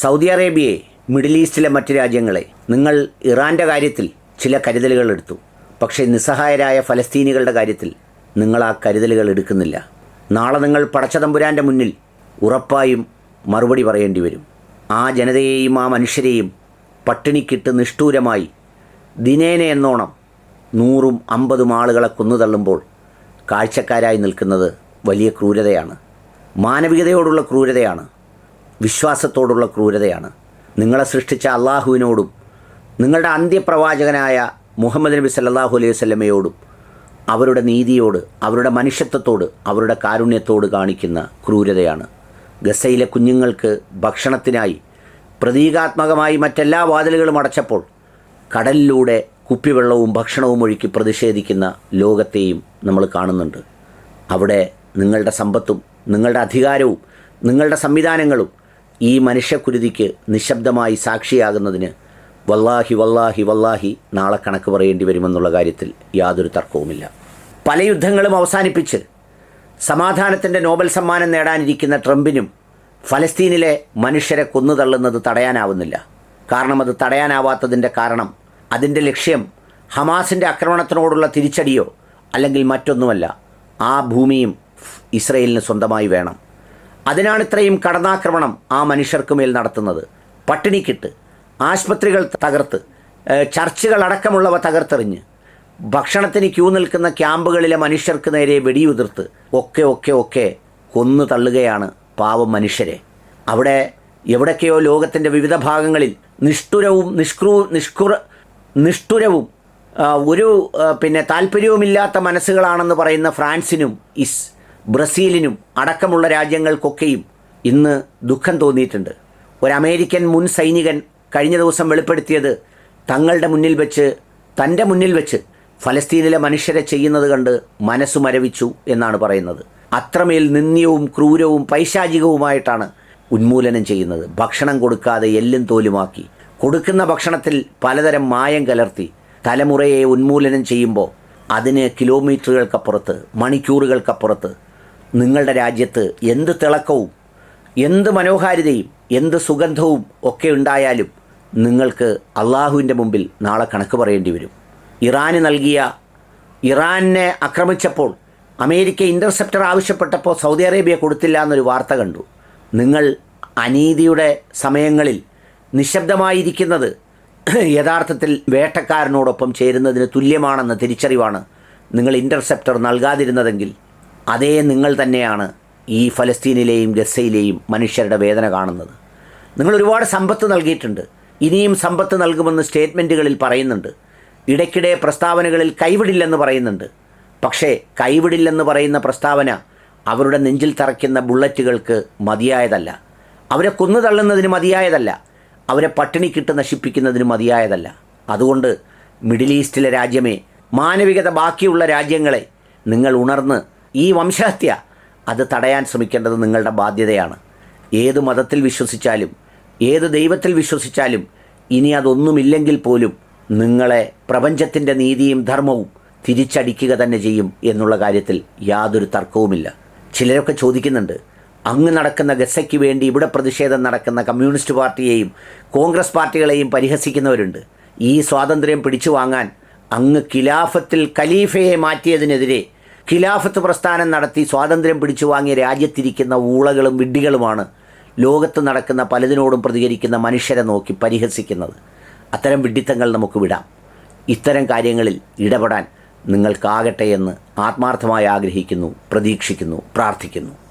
Saudi അറേബ്യയെ middle ഈസ്റ്റിലെ മറ്റ് രാജ്യങ്ങളെ നിങ്ങൾ ഇറാന്റെ കാര്യത്തിൽ ചില കരുതലുകൾ എടുത്തു. പക്ഷേ നിസ്സഹായരായ ഫലസ്തീനികളുടെ കാര്യത്തിൽ നിങ്ങൾ ആ കരുതലുകൾ എടുക്കുന്നില്ല. നാളെ നിങ്ങൾ പടച്ചതമ്പുരാന്റെ മുന്നിൽ ഉറപ്പായും മറുപടി പറയേണ്ടി വരും. ആ ജനതയെയും ആ മനുഷ്യരെയും പട്ടിണിക്കിട്ട് നിഷ്ഠൂരമായി ദിനേന എന്നോണം നൂറും അമ്പതും ആളുകളെ കൊന്നുതള്ളുമ്പോൾ കാഴ്ചക്കാരായി നിൽക്കുന്നത് വലിയ ക്രൂരതയാണ്. മാനവികതയോടുള്ള ക്രൂരതയാണ്. വിശ്വാസത്തോടുള്ള ക്രൂരതയാണ്. നിങ്ങളെ സൃഷ്ടിച്ച അള്ളാഹുവിനോടും നിങ്ങളുടെ അന്ത്യപ്രവാചകനായ മുഹമ്മദ് നബി സല്ലാഹു അലൈഹി വസല്ലമയോടും അവരുടെ നീതിയോട് അവരുടെ മനുഷ്യത്വത്തോട് അവരുടെ കാരുണ്യത്തോട് കാണിക്കുന്ന ക്രൂരതയാണ്. ഗസയിലെ കുഞ്ഞുങ്ങൾക്ക് ഭക്ഷണത്തിനായി പ്രതീകാത്മകമായി മറ്റെല്ലാ വാതിലുകളും അടച്ചപ്പോൾ കടലിലൂടെ കുപ്പിവെള്ളവും ഭക്ഷണവും ഒഴുക്കി പ്രതിഷേധിക്കുന്ന ലോകത്തെയും നമ്മൾ കാണുന്നുണ്ട്. അവിടെ നിങ്ങളുടെ സമ്പത്തും നിങ്ങളുടെ അധികാരവും നിങ്ങളുടെ സംവിധാനങ്ങളും ഈ മനുഷ്യക്കുരുതിക്ക് നിശബ്ദമായി സാക്ഷിയാകുന്നതിന് വല്ലാഹി വല്ലാഹി വല്ലാഹി നാളെ കണക്ക് പറയേണ്ടി വരുമെന്നുള്ള കാര്യത്തിൽ യാതൊരു തർക്കവുമില്ല. പല യുദ്ധങ്ങളും അവസാനിപ്പിച്ച് സമാധാനത്തിന്റെ നോബൽ സമ്മാനം നേടാനിരിക്കുന്ന ട്രംപിനും ഫലസ്തീനിലെ മനുഷ്യരെ കൊന്നുതള്ളുന്നത് തടയാനാവുന്നില്ല. കാരണം അത് തടയാനാവാത്തതിന്റെ കാരണം അതിന്റെ ലക്ഷ്യം ഹമാസിന്റെ ആക്രമണത്തിനോടുള്ള തിരിച്ചടിയോ അല്ലെങ്കിൽ മറ്റൊന്നുമല്ല ആ ഭൂമിയും ഇസ്രയേലിന് സ്വന്തമായി വേണം. അതിനാണ് ഇത്രയും കടന്നാക്രമണം ആ മനുഷ്യർക്ക് മേൽ നടത്തുന്നത്. പട്ടിണിക്കിട്ട് ആശുപത്രികൾ തകർത്ത് ചർച്ചുകൾ അടക്കമുള്ളവ തകർത്തെറിഞ്ഞ് ഭക്ഷണത്തിന് ക്യൂ നിൽക്കുന്ന ക്യാമ്പുകളിലെ മനുഷ്യർക്ക് നേരെ വെടിയുതിർത്ത് ഒക്കെ ഒക്കെ ഒക്കെ കൊന്നു തള്ളുകയാണ് പാവം മനുഷ്യരെ. അവിടെ എവിടൊക്കെയോ ലോകത്തിന്റെ വിവിധ ഭാഗങ്ങളിൽ നിഷ്ഠുരവും നിഷ്ക്രൂ നിഷ്കുറ നിഷ്ഠുരവും ഒരു പിന്നെ താല്പര്യവുമില്ലാത്ത മനസ്സുകളാണെന്ന് പറയുന്ന ഫ്രാൻസിനും ഇസ് ബ്രസീലിനും അടക്കമുള്ള രാജ്യങ്ങൾക്കൊക്കെയും ഇന്ന് ദുഃഖം തോന്നിയിട്ടുണ്ട്. ഒരു അമേരിക്കൻ മുൻ സൈനികൻ കഴിഞ്ഞ ദിവസം വെളിപ്പെടുത്തിയത് തങ്ങളുടെ മുന്നിൽ വെച്ച് തന്റെ മുന്നിൽ വെച്ച് ഫലസ്തീനിലെ മനുഷ്യരെ ചെയ്യുന്നത് കണ്ട് മനസ്സു മരവിച്ചു എന്നാണ് പറയുന്നത്. അത്രമേൽ നിന്ദ്യവും ക്രൂരവും പൈശാചികവുമായിട്ടാണ് ഉന്മൂലനം ചെയ്യുന്നത്. ഭക്ഷണം കൊടുക്കാതെ എല്ലും തോലുമാക്കി. കൊടുക്കുന്ന ഭക്ഷണത്തിൽ പലതരം മായം കലർത്തി തലമുറയെ ഉന്മൂലനം ചെയ്യുമ്പോൾ അതിന് കിലോമീറ്ററുകൾക്കപ്പുറത്ത് മണിക്കൂറുകൾക്കപ്പുറത്ത് നിങ്ങളുടെ രാജ്യത്ത് എന്ത് തിളക്കവും എന്ത് മനോഹാരിതയും എന്ത് സുഗന്ധവും ഒക്കെ ഉണ്ടായാലും നിങ്ങൾക്ക് അള്ളാഹുവിന്റെ മുമ്പിൽ നാളെ കണക്ക് പറയേണ്ടി വരും. ഇറാന് നൽകിയ ഇറാനെ ആക്രമിച്ചപ്പോൾ അമേരിക്ക ഇന്റർസെപ്റ്റർ ആവശ്യപ്പെട്ടപ്പോൾ സൗദി അറേബ്യ കൊടുത്തില്ല എന്നൊരു വാർത്ത കണ്ടു. നിങ്ങൾ അനീതിയുടെ സമയങ്ങളിൽ നിശബ്ദമായിരിക്കുന്നത് യഥാർത്ഥത്തിൽ വേട്ടക്കാരനോടൊപ്പം ചേരുന്നതിന് തുല്യമാണെന്ന തിരിച്ചറിവാണ് നിങ്ങൾ ഇന്റർസെപ്റ്റർ നൽകാതിരുന്നതെങ്കിൽ അതേ നിങ്ങൾ തന്നെയാണ് ഈ ഫലസ്തീനിലെയും ഗസയിലെയും മനുഷ്യരുടെ വേദന കാണുന്നത്. നിങ്ങൾ ഒരുപാട് സമ്പത്ത് നൽകിയിട്ടുണ്ട്. ഇനിയും സമ്പത്ത് നൽകുമെന്ന് സ്റ്റേറ്റ്മെന്റുകളിൽ പറയുന്നുണ്ട്. ഇടയ്ക്കിടെ പ്രസ്താവനകളിൽ കൈവിടില്ലെന്ന് പറയുന്നുണ്ട്. പക്ഷേ കൈവിടില്ലെന്ന് പറയുന്ന പ്രസ്താവന അവരുടെ നെഞ്ചിൽ തറയ്ക്കുന്ന ബുള്ളറ്റുകൾക്ക് മതിയായതല്ല. അവരെ കൊന്നു തള്ളുന്നതിന് മതിയായതല്ല. അവരെ പട്ടിണിക്കിട്ട് നശിപ്പിക്കുന്നതിന് മതിയായതല്ല. അതുകൊണ്ട് മിഡിൽ ഈസ്റ്റിലെ രാജ്യമേ മാനവികത ബാക്കിയുള്ള രാജ്യങ്ങളെ നിങ്ങൾ ഉണർന്ന് ഈ വംശഹത്യ അത് തടയാൻ ശ്രമിക്കേണ്ടത് നിങ്ങളുടെ ബാധ്യതയാണ്. ഏത് മതത്തിൽ വിശ്വസിച്ചാലും ഏത് ദൈവത്തിൽ വിശ്വസിച്ചാലും ഇനി അതൊന്നുമില്ലെങ്കിൽ പോലും നിങ്ങളെ പ്രപഞ്ചത്തിന്റെ നീതിയും ധർമ്മവും തിരിച്ചടിക്കുക തന്നെ ചെയ്യും എന്നുള്ള കാര്യത്തിൽ യാതൊരു തർക്കവുമില്ല. ചിലരൊക്കെ ചോദിക്കുന്നുണ്ട് അങ്ങ് നടക്കുന്ന ഗസയ്ക്ക് വേണ്ടി ഇവിടെ പ്രതിഷേധം നടക്കുന്ന കമ്മ്യൂണിസ്റ്റ് പാർട്ടിയെയും കോൺഗ്രസ് പാർട്ടികളെയും പരിഹസിക്കുന്നവരുണ്ട്. ഈ സ്വാതന്ത്ര്യം പിടിച്ചു വാങ്ങാൻ അങ്ങ് ഖിലാഫത്തിൽ ഖലീഫയെ മാറ്റിയതിനെതിരെ ഖിലാഫത്ത് പ്രസ്ഥാനം നടത്തി സ്വാതന്ത്ര്യം പിടിച്ചു വാങ്ങിയ രാജ്യത്തിരിക്കുന്ന ഊളകളും വിഡ്ഢികളുമാണ് ലോകത്ത് നടക്കുന്ന പലതിനോടും പ്രതികരിക്കുന്ന മനുഷ്യരെ നോക്കി പരിഹസിക്കുന്നത്. അത്തരം വിഡ്ഢിത്തങ്ങൾ നമുക്ക് വിടാം. ഇത്തരം കാര്യങ്ങളിൽ ഇടപെടാൻ നിങ്ങൾക്കാകട്ടെ എന്ന് ആത്മാർത്ഥമായി ആഗ്രഹിക്കുന്നു പ്രതീക്ഷിക്കുന്നു പ്രാർത്ഥിക്കുന്നു.